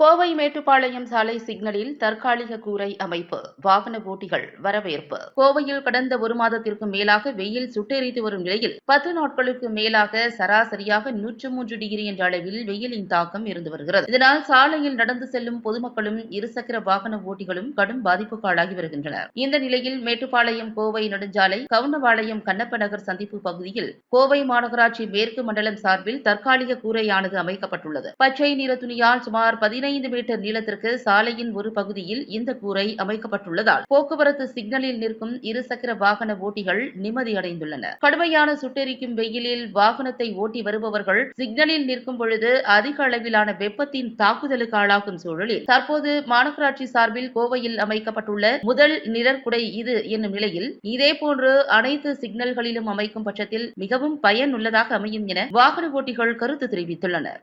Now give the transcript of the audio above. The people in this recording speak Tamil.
கோவை மேட்டுப்பாளையம் சாலை சிக்னலில் தற்காலிக கூரை அமைப்பு வாகன ஓட்டிகள் வரவேற்பு. கோவையில் கடந்த ஒரு மாதத்திற்கு மேலாக வெயில் சுட்டெரித்து வரும் நிலையில் பத்து நாட்களுக்கு மேலாக சராசரியாக நூற்று மூன்று டிகிரி என்ற அளவில் வெயிலின் தாக்கம் இருந்து வருகிறது. இதனால் சாலையில் நடந்து செல்லும் பொதுமக்களும் இருசக்கர வாகன ஓட்டிகளும் கடும் பாதிப்புக்கு ஆளாகி வருகின்றனர் இந்த நிலையில் மேட்டுப்பாளையம் கோவை நெடுஞ்சாலை கவுண்டபாளையம் கண்ணப்ப நகர் சந்திப்பு பகுதியில் கோவை மாநகராட்சி மேற்கு மண்டலம் சார்பில் தற்காலிக கூரையானது அமைக்கப்பட்டுள்ளது. பச்சை நிற துணியால் சுமார் பதினைந்து மீட்டர் நீளத்திற்கு சாலையின் ஒரு பகுதியில் இந்த கூரை அமைக்கப்பட்டுள்ளதால் போக்குவரத்து சிக்னலில் நிற்கும் இருசக்கர வாகன ஓட்டிகள் நிம்மதியடைந்துள்ளன. கடுமையான சுட்டெரிக்கும் வெயிலில் வாகனத்தை ஓட்டி வருபவர்கள் சிக்னலில் நிற்கும் பொழுது அதிக அளவிலான வெப்பத்தின் தாக்குதலுக்கு ஆளாகும் சூழலில் தற்போது மாநகராட்சி சார்பில் கோவையில் அமைக்கப்பட்டுள்ள முதல் நிழற்குடை இது என்னும் நிலையில் இதேபோன்று அனைத்து சிக்னல்களிலும் அமைக்கும் பட்சத்தில் மிகவும் பயனுள்ளதாக அமையும் என வாகன ஓட்டிகள் கருத்து தெரிவித்துள்ளனர்.